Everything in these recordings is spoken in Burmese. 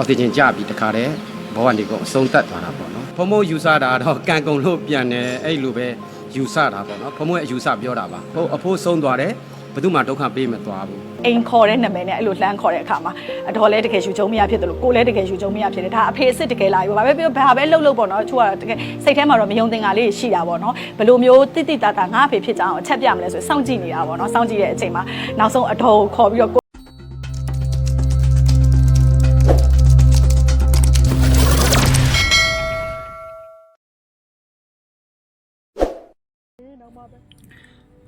အောက်ဆီဂျင်ကျပြီးတခါတည်းဘောကနေကုန်အဆုံးသတ်သွားတာပေါ့နော်ဖုံမိုးယူဆတာတော့ကံကုန်လို့ပြန်တယ်အဲ့လိုပဲယူဆတာပေါ့နော်ဖုံမိုးရဲ့အယူဆပြောတာပါဟုတ်အဖိုးဆုံးသွားတယ်ဘယ်သူမှဒုက္ခပေးမသွားဘူးအိမ်ခေါ်တဲ့နာမည်နဲ့အဲ့လိုလှမ်းခေါ်တဲ့အခါမှာအတော်လဲတကယ်ယူချုံမရဖြစ်တယ်လို့ကိုလည်းတကယ်ယူချုံမရဖြစ်တယ်ဒါအဖေအစ်စ်တကယ်လာပြီဘာပဲပြောဘာပဲလှုပ်လှုပ်ပေါ့နော်သူကတကယ်စိတ်ထဲမှာတော့မယုံသင်္ကာလေးရှိတာပေါ့နော်ဘယ်လိုမျိုးတိတိတတ်တာငါအဖေဖြစ်ကြအောင်အချက်ပြမလဲဆိုစောင့်ကြည့်နေတာပေါ့နော်စောင့်ကြည့်တဲ့အချိန်မှာနောက်ဆုံးအတော်ကိုခေါ်ပြီးတော့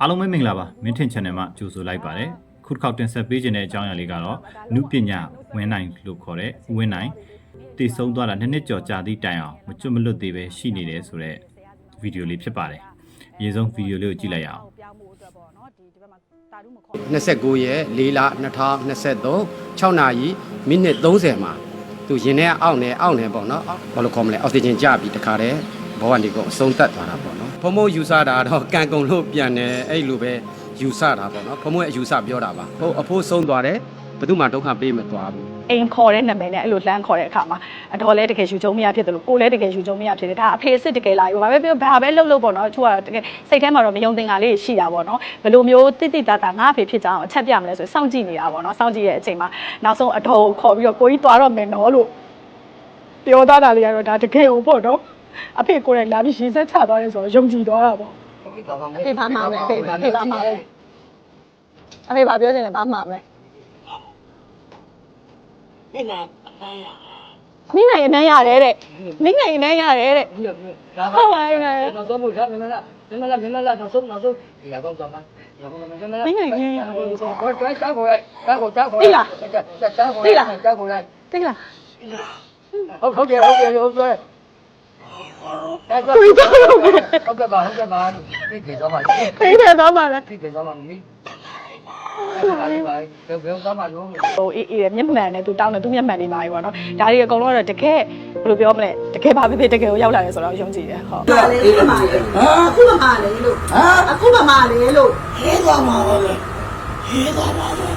အားလုံးပဲမင်္ဂလာပါမင်းထင် channel မှာကြိုဆိုလိုက်ပါတယ်ခုတစ်ခေါက်တင်ဆက်ပေးခြင်းတဲ့အကြောင်းအရာလေးကတော့နုပညာဝင်းနိုင်လို့ခေါ်တဲ့ဝင်းနိုင်တည်ဆုံးသွားတာနှစ်နှစ်ကျော်ကြာသည့်တိုင်အောင်မကျွတ်မလွတ်သေးပဲရှိနေတယ်ဆိုတော့ဗီဒီယိုလေးဖြစ်ပါတယ်အရင်ဆုံးဗီဒီယိုလေးကိုကြည့်လိုက်ရအောင်ပြောင်းဖို့အတွက်ပေါ့နော်ဒီဒီဘက်မှာတာရုမခေါ်29ရက်4လ2023 6နာရီမိနစ်30မှာသူရင်ထဲအောက်နေအောက်နေပေါ့နော်ဘာလို့ခေါ်မလဲအောက်ဆီဂျင်ကျပြီးတခါတည်းဘောကနေကုန်အဆုံးသတ်သွားတာပေါ့နော် ဖုံမိုးယူဆတာတော့ကံကုန်လို့ပြန်တယ်အဲ့လိုပဲယူဆတာပေါ့နော်ဖုံမိုးရဲ့အယူဆပြောတာပါဟုတ်အဖိုးဆုံးသွားတယ်ဘယ်သူမှဒုက္ခပေးမသွားဘူးအိမ်ခေါ်တဲ့နာမည်နဲ့အဲ့လိုလှမ်းခေါ်တဲ့အခါမှာအတော်လဲတကယ်ယူချုံမရဖြစ်တယ်လို့ကိုလည်းတကယ်ယူချုံမရဖြစ်တယ်ဒါအဖေအစ်စ်တကယ်လာပြီဘာပဲပြောဘာပဲလှုပ်လှုပ်ပေါ့နော်သူကတကယ်စိတ်ထဲမှာတော့မယုံသင်္ကာလေးရှိတာပေါ့နော်ဘယ်လိုမျိုးတိတိတတ်တာငါအဖေဖြစ်ကြအောင်အချက်ပြမလဲဆိုစောင့်ကြည့်နေတာပေါ့နော်စောင့်ကြည့်ရဲ့အချိန်မှာနောက်ဆုံးအတော်ကိုခေါ်ပြီးတော့ကိုကြီးသွားတော့မယ်နော်လို့ပြောသားတာလေးကတော့ဒါတကယ်ကိုပေါ့နော် အဖေကိုယ်တိုင်လာပြီးရင်ဆက်ချသွားတယ်ဆိုတော့ယုံကြည်သွားတာပေါ့ဟုတ်ပြီဘာမှမဖြစ်ဘာမှမဖြစ်ဘာမှမဖြစ်အဖေဘာပြောချင်လဲဘာမှမလဲမင်းနိုင်မင်းနိုင်အနမ်းရတယ်တဲ့မင်းနိုင်အနမ်းရတယ်တဲ့ဟုတ်ပါရဲ့နော်နောက်ဆုံးမှုရမင်းမလားမင်းမလားမင်းမလားနောက်ဆုံးနောက်ဆုံးရကောင်းသွားမှာမင်းနိုင်ရင်ရကောင်းသွားတာကိုတာကိုတာကိုတိလားတာကိုတာကိုတိလားတိလားဟုတ်ဟုတ်တယ်ဟုတ်တယ်ဟုတ်တယ် အဲ့တော့ဟုတ်ကဲ့ပါဟုတ်ကဲ့ပါဒီကေတော့မှဖိတယ်တော့ပါလားဒီကေတော့မှမီးအဲ့ဒါလေးပါဘယ်ဘယ်တော့မှလုံးဟိုအေးအေးမျက်မှန်နဲ့သူတောင်းတယ်သူမျက်မှန်နေပါပြီပေါ့နော်ဒါတွေအကုန်လုံးကတော့တကယ်ဘယ်လိုပြောမလဲတကယ်ဘာဖြစ်ဖြစ်တကယ်ကိုရောက်လာတယ်ဆိုတော့ယုံကြည်တယ်ဟုတ်ပါလေဒီမှာလေအခုမှမလေလို့အခုမှမလေလို့ဟဲသွားမှာပဲလေဟဲသွားမှာပဲ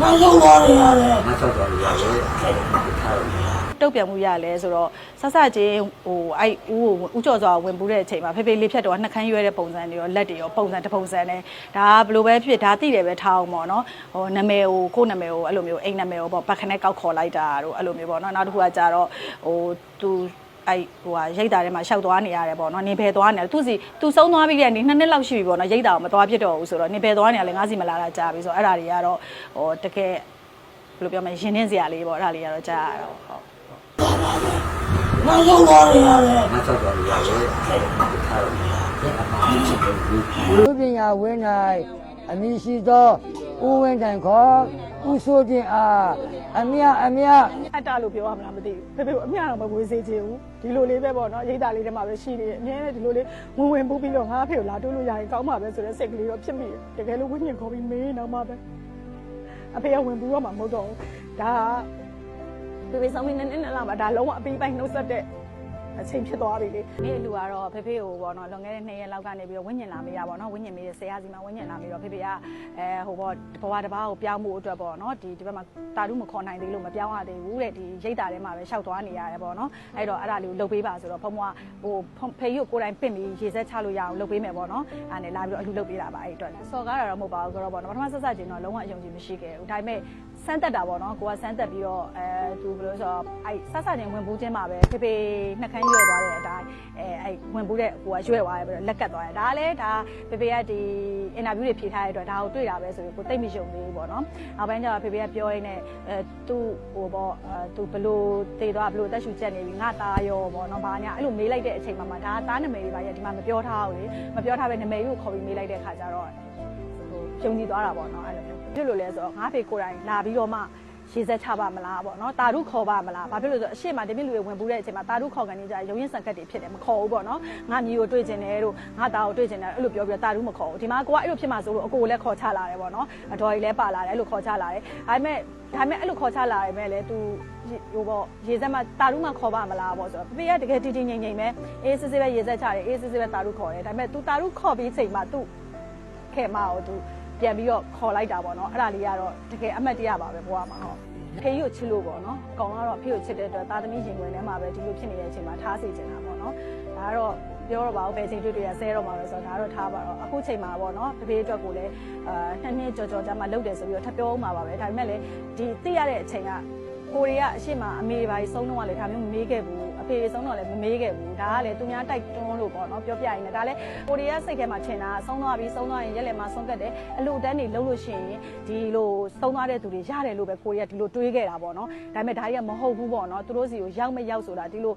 နောက်ဆုံးသွားရရတယ်မဆောက်တော်ရရတယ်တု တ်ပြန်မှုရလဲဆိုတော့ဆဆချင်းဟိုအဲ့ဦးကိုဦးကျော်စွာဝင်ပူးတဲ့အချိန်မှာဖေဖေလေးဖြတ်တော့နှက်ခမ်းရွဲတဲ့ပုံစံတွေရောလက်တွေရောပုံစံတစ်ပုံစံနဲ့ဒါကဘယ်လိုပဲဖြစ်ဒါသိတယ်ပဲထားအောင်ပေါ့နော်ဟိုနာမည်ကိုကိုယ့်နာမည်ကိုအဲ့လိုမျိုးအိမ်နာမည်ကိုပေါ့ပတ်ခနဲ့ကောက်ခေါ်လိုက်တာတို့အဲ့လိုမျိုးပေါ့နော်နောက်တစ်ခုကကြတော့ဟိုသူအဲ့ဟိုဟာရိတ်တာထဲမှာရှောက်သွားနေရတယ်ပေါ့နော်နေဘယ်သွားနေလဲသူစီသူဆုံးသွားပြီးတဲ့နေ့နှစ်နှစ်လောက်ရှိပြီပေါ့နော်ရိတ်တာကိုမသွားဖြစ်တော့ဘူးဆိုတော့နေဘယ်သွားနေရလဲငါးစီမလာတာကြာပြီဆိုတော့အဲ့ဒါတွေကတော့ဟိုတကယ်ဘယ်လိုပြောမလဲရင်နှင်းစရာလေးပေါ့အဲ့ဒါလေးကတော့ကြာရတော့ဟုတ် နောက်ဆုံးသွားရရတယ်မဆောက်တော်ရရတယ်ထားတော့တယ်အမှားမရှိဘူးလူပညာဝင်း၌အမည်ရှိသောဦးဝင်းတိုင်ခေါ်ဦးစိုးတင်အားအမြအမြအတ္တလို့ပြောရမလားမသိဘူးဖေဖေကအမျှတော့မဝေးစေချင်ဘူးဒီလိုလေးပဲပေါ့နော်ရိတ်တာလေးထဲမှာပဲရှိနေတယ်အမြဲတမ်းဒီလိုလေးဝင်ဝင်ပူးပြီးတော့ငါအဖေကိုလာတိုးလို့ရရင်ကောင်းပါပဲဆိုတဲ့စိတ်ကလေးတော့ဖြစ်မိတယ်တကယ်လို့ဝိညာဉ်ခေါ်ပြီးမေးတော့မှပဲအဖေကဝင်ပူးတော့မှမဟုတ်တော့ဘူးဒါက ဖေဖေဆောင်ပြီးနည်းနည်းလောက်မှဒါလုံးဝအပီးပိုင်းနှုတ်ဆက်တဲ့အချိန်ဖြစ်သွားပြီလေအဲ့လူကတော့ဖေဖေကိုပေါ့နော်လွန်ခဲ့တဲ့2ရက်လောက်ကနေပြီးတော့ဝိညာဉ်လာမေးတာပေါ့နော်ဝိညာဉ်မေးတဲ့ဆရာစီမှာဝိညာဉ်လာမေးတော့ဖေဖေကအဲဟိုပေါ့ဘဝတစ်ပါးကိုပြောင်းဖို့အတွက်ပေါ့နော်ဒီဒီဘက်မှာတာတုမခေါ်နိုင်သေးလို့မပြောင်းရသေးဘူးတဲ့ဒီရိတ်တာထဲမှာပဲရှောက်သွားနေရတယ်ပေါ့နော်အဲ့တော့အဲ့ဒါလေးကိုလုပ်ပေးပါဆိုတော့ဖုံမကဟိုဖေကြီးကိုကိုယ်တိုင်ပင့်ပြီးရေစက်ချလို့ရအောင်လုပ်ပေးမယ်ပေါ့နော်အဲ့နဲ့လာပြီးတော့အလူလုပ်ပေးတာပါအဲ့အတွက်စော်ကားတာတော့မဟုတ်ပါဘူးဆိုတော့ပေါ့နော်ပထမဆက်ဆက်ချင်းတော့လုံးဝအယုံကြည်မရှိခဲ့ဘူးဒါပေမဲ့စ မ်းတက်တာပေါ့နော်ကိုကစမ်းတက်ပြီးတော့အဲသူဘယ်လိုဆိုတော့အဲ့ဆက်ဆက်ချင်းဝင်ပူးခြင်းမှာပဲဖေဖေနှက်ခမ်းရွယ်သွားတဲ့အတိုင်းအဲအဲ့ဝင်ပူးတဲ့ကိုကရွယ်သွားတယ်ပြီးတော့လက်ကတ်သွားတယ်ဒါကလည်းဒါဖေဖေကဒီအင်တာဗျူးတွေဖြေထားတဲ့အတွက်ဒါကိုတွေ့တာပဲဆိုပြီးကိုသိပ်မယုံသေးဘူးပေါ့နော်နောက်ပိုင်းကျတော့ဖေဖေကပြောရင်းနဲ့အဲသူ့ဟိုပေါ့အဲသူဘလို့တည်သွားဘလို့တက်ရှူချက်နေပြီငါသားရောပေါ့နော်ဘာညာအဲ့လိုမေးလိုက်တဲ့အချိန်မှာမှဒါသားနာမည်တွေပါရဒီမှာမပြောထားဘူးလေမပြောထားပဲနာမည်ကိုခေါ်ပြီးမေးလိုက်တဲ့အခါကျတော့ ဟိုပြုံကြည့်သွားတာပေါ့နော်အဲ့လိုမျိုးဖြစ်လို့လဲဆိုတော့ငါဖေကိုယ်တိုင်လာပြီးတော့မှရေစက်ချပါမလားပေါ့နော်တာရုခေါ်ပါမလားဘာဖြစ်လို့လဲဆိုတော့အရှိမတမင်လူတွေဝင်ပူးတဲ့အချိန်မှာတာရုခေါ်ကန်နေကြရုံရင်စံကတ်တွေဖြစ်တယ်မခေါ်ဘူးပေါ့နော်ငါမျိုးကိုတွေ့ကျင်တယ်တို့ငါသားကိုတွေ့ကျင်တယ်အဲ့လိုပြောပြီးတော့တာရုမခေါ်ဘူးဒီမှာကိုကအဲ့လိုဖြစ်မှာဆိုလို့အကိုကိုလည်းခေါ်ချလာတယ်ပေါ့နော်အတော်ကြီးလည်းပါလာတယ်အဲ့လိုခေါ်ချလာတယ်ဒါပေမဲ့ဒါပေမဲ့အဲ့လိုခေါ်ချလာတယ်မဲ့လေ तू ဟိုပေါ့ရေစက်မှာတာရုမှခေါ်ပါမလားပေါ့ဆိုတော့ဖေကတကယ်တီတီငိမ့်ငိမ့်ပဲအေးစစ်စစ်ပဲရေစက်ချတယ်အေးစစ်စစ်ပဲတာရုခေါ်တယ်ဒါပေမဲ့ तू တာရုခေါ်ပြီးချိန်မှာ तू ခဲမအောင် तू ပြန်ပြီးတော့ခေါ်လိုက်တာပေါ့နော်အဲ့ဒါလေးကတော့တကယ်အမှတ်တရပါပဲဘဝမှာဟုတ်ညဖေးကိုချစ်လို့ပေါ့နော်အကောင်ကတော့ဖေးကိုချစ်တဲ့အတွက်သားသမီးရင်ခွင်ထဲမှာပဲဒီလိုဖြစ်နေတဲ့အချိန်မှာထားစီချင်တာပေါ့နော်ဒါကတော့ပြောတော့ပါဦးဘယ်ချိန်တွေ့တွေ့ရဆဲတော့မှာပဲဆိုတော့ဒါတော့ထားပါတော့အခုချိန်မှာပေါ့နော်ဖေဖေအတွက်ကိုလည်းအာနှစ်နှစ်ကြော်ကြော်ကြာမှလုပ်တယ်ဆိုပြီးတော့ထပ်ပြောအောင်ပါပါပဲဒါပေမဲ့လည်းဒီသိရတဲ့အချိန်ကကိုရီးယားအရှိမအမေပါကြီးဆုံးတော့လည်းဒါမျိုးမမေးခဲ့ဘူးအ ဖေဆုံးတော့လည်းမမေးခဲ့ဘူးဒါကလည်းသူများတိုက်တွန်းလို့ပေါ့နော်ပြောပြရင်လည်းဒါလည်းကိုရီးယားစိတ်ထဲမှာထင်တာဆုံးသွားပြီဆုံးသွားရင်ရက်လက်မှာဆုံးကတ်တယ်အလူတန်းတွေလုံးလို့ရှိရင်ဒီလိုဆုံးသွားတဲ့သူတွေရတယ်လို့ပဲကိုရီးယားဒီလိုတွေးခဲ့တာပေါ့နော်ဒါပေမဲ့ဒါကြီးကမဟုတ်ဘူးပေါ့နော်သူတို့စီကိုရောက်မရောက်ဆိုတာဒီလို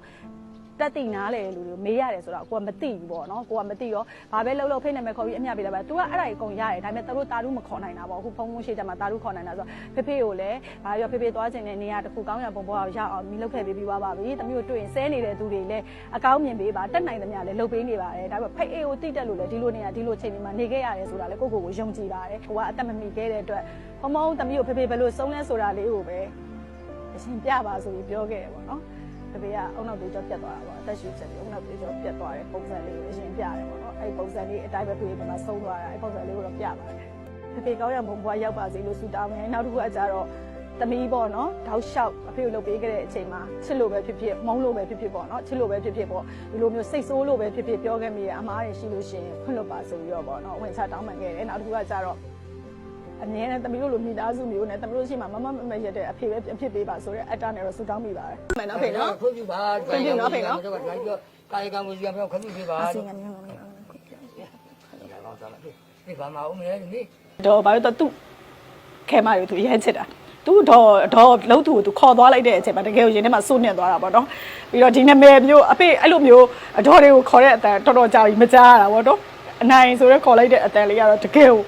တက်တိနားလေလူတွေမေးရတယ်ဆိုတော့ကိုကမသိဘူးပေါ့နော်ကိုကမသိရောဘာပဲလှုပ်လှုပ်ဖိနေမဲ့ခေါ်ပြီးအမျှပေးလိုက်ပါ तू ကအဲ့ဒါကြီးအကုန်ရတယ်ဒါပေမဲ့သူတို့တာရုမခေါ်နိုင်တာပေါ့အခုဖုန်းဖုန်းရှိကြမှာတာရုခေါ်နိုင်တာဆိုတော့ဖေဖေကိုလည်းဘာပြောဖေဖေသွားခြင်းတဲ့နေရာတစ်ခုကောင်းရပုံပေါ်အောင်ရအောင်မိလုပ်ခဲ့ပြီးပြီးသွားပါပြီတမျိုးတွေ့ရင်ဆဲနေတဲ့သူတွေလည်းအကောင်းမြင်ပေးပါတက်နိုင်သမျှလည်းလှုပ်ပေးနေပါတယ်ဒါပေမဲ့ဖိအေကိုတိတက်လို့လည်းဒီလိုနေရာဒီလိုချိန်ဒီမှာနေခဲ့ရတယ်ဆိုတာလည်းကိုကိုကိုယုံကြည်ပါတယ်ကိုကအသက်မမီခဲ့တဲ့အတွက်ဖုန်းဖုန်းတမျိုးဖေဖေဘယ်လိုဆုံးလဲဆိုတာလေးကိုပဲအရှင်ပြပါဆိုပြီးပြောခဲ့တယ်ပေါ့နော် တပည့်ကအုံနောက်တွေကြောပြတ်သွားတာပေါ့အသက်ရှူချက်တွေအုံနောက်တွေကြောပြတ်သွားတဲ့ပုံစံလေးကိုအရင်ပြတယ်ပေါ့နော်အဲ့ဒီပုံစံလေးအတိုင်းပဲဖေးကမှဆုံးသွားတာအဲ့ပုံစံလေးကိုတော့ပြပါတယ်ဖေဖေကောင်းရဘုံဘွားရောက်ပါစေလို့ဆုတောင်းတယ်နောက်တစ်ခုကကြတော့သမီးပေါ့နော်တောက်လျှောက်အဖေကိုလုပ်ပေးခဲ့တဲ့အချိန်မှာချစ်လို့ပဲဖြစ်ဖြစ်မုန်းလို့ပဲဖြစ်ဖြစ်ပေါ့နော်ချစ်လို့ပဲဖြစ်ဖြစ်ပေါ့ဒီလိုမျိုးစိတ်ဆိုးလို့ပဲဖြစ်ဖြစ်ပြောခဲ့မိရအမားတွေရှိလို့ရှိရင်ခွင့်လွတ်ပါဆိုပြီးတော့ပေါ့နော်ဝင်ချတောင်းပန်ခဲ့တယ်နောက်တစ်ခုကကြတော့ အမြဲတမ်းသမီးတို့လိုမိသားစုမျိုးနဲ့သမီးတို့ရှိမှမမမမရက်တဲ့အဖေပဲအဖြစ်ပေးပါဆိုတဲ့အတ္တနဲ့တော့ဆူတောင်းမိပါတယ်။မှန်တော့ဖေနော်ခွင့်ပြုပါခွင့်ပြုနော်ဖေနော်ဒါကဒါပြောကာယကံဝစီကံပြောခွင့်ပြုပေးပါ။အစင်းငါမျိုးမျိုးဒီဘာမအောင်လဲဒီတော့ဘာလို့တော့သူ့ခဲမတွေသူရမ်းချစ်တာ။သူ့တော့တော့လှုပ်သူကိုသူခေါ်သွားလိုက်တဲ့အချိန်မှာတကယ်ကိုရင်ထဲမှာစိုးနေသွားတာပေါ့နော်။ပြီးတော့ဒီနာမည်မျိုးအဖေအဲ့လိုမျိုးအတော်တွေကိုခေါ်တဲ့အတန်တော်တော်ကြာပြီမကြားရတာပေါ့နော်။အနိုင်ဆိုတော့ခေါ်လိုက်တဲ့အတန်လေးကတော့တကယ်ကို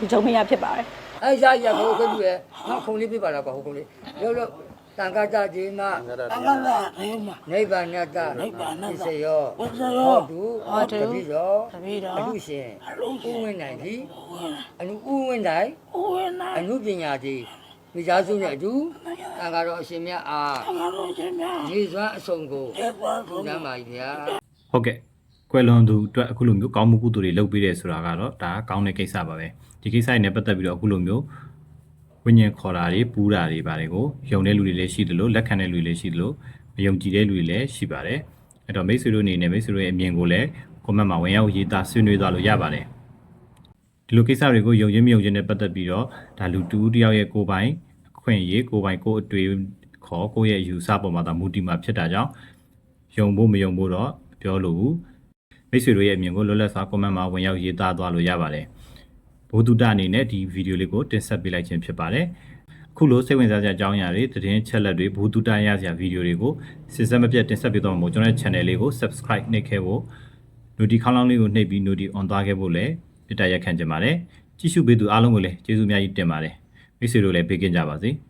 ဒီဂျုံမရဖြစ်ပါတယ်။အဲရရကိုခွင့်ပြုရဲငါခုံလေးပြပါလားကွာဟိုခုံလေးလောလောတန်ခါကြခြင်းမအကလာရေမနိဗ္ဗာန်တနိဗ္ဗာန်တသစ္စယောဝစ္စယောဟောတုဟောတုတပိသောတပိသောအလူရှင်အလုံးစုံဥဝင်နိုင်သည်ဝင်အနုဥဝင်နိုင်ဦးဝင်နိုင်အနုပညာသည်မိသားစုနဲ့အတူတန်ခါတော်အရှင်မြတ်အားငါတို့ချင်းများရေစွမ်းအစုံကိုကျေပွားဘုဆုံးရားပါကြီးဗျာဟုတ်ကဲ့ကွယ်လွန်သူအတွက်အခုလိုမျိုးကောင်းမှုကုသိုလ်တွေလုပ်ပေးတယ်ဆိုတာကတော့ဒါကကောင်းတဲ့ကိစ္စပါပဲ ဒီကိစ္စတွေနဲ့ပတ်သက်ပြီးတော့အခုလိုမျိုးဝိညာဉ်ခေါ်တာတွေပူးတာတွေပါတယ်ကိုယုံတဲ့လူတွေလည်းရှိတယ်လို့လက်ခံတဲ့လူတွေလည်းရှိတယ်လို့မယုံကြည်တဲ့လူတွေလည်းရှိပါတယ်အဲ့တော့မိတ်ဆွေတို့အနေနဲ့မိတ်ဆွေတို့ရဲ့အမြင်ကိုလည်း comment မှာဝင်ရောက်ရေးသားဆွေးနွေးသွားလို့ရပါတယ်ဒီလိုကိစ္စတွေကိုယုံချင်းမယုံချင်းနဲ့ပတ်သက်ပြီးတော့ဒါလူတူတယောက်ရဲ့ကိုယ်ပိုင်အခွင့်အရေးကိုယ်ပိုင်ကိုယ်အတွေ့ခေါ်ကိုယ့်ရဲ့ယူဆပေါ်မှာဒါမူတည်မှာဖြစ်တာကြောင့်ယုံဖို့မယုံဖို့တော့ပြောလို့ဘူးမိတ်ဆွေတို့ရဲ့အမြင်ကိုလွတ်လပ်စွာ comment မှာဝင်ရောက်ရေးသားသွားလို့ရပါတယ်။ ဘုဒ္ဓတအနေနဲ့ဒီဗီဒီယိုလေးကိုတင်ဆက်ပေးလိုက်ခြင်းဖြစ်ပါတယ်။အခုလိုစိတ်ဝင်စားစရာအကြောင်းအရာတွေသတင်းချက်လက်တွေဘုဒ္ဓတရစရာဗီဒီယိုတွေကိုစစ်စက်မပြတ်တင်ဆက်ပေးသွားမှာမို့ကျွန်တော်ရဲ့ channel လေးကို subscribe နှိပ်ခဲ့ဖို့ noti ခေါင်းလောင်းလေးကိုနှိပ်ပြီး noti on သွားခဲ့ဖို့လည်းပြတရက်ခံကြပါတယ်။ကြည့်ရှုပေးသူအားလုံးကိုလည်းကျေးဇူးအများကြီးတင်ပါတယ်။မိတ်ဆွေတို့လည်းပေးကင်းကြပါစေ။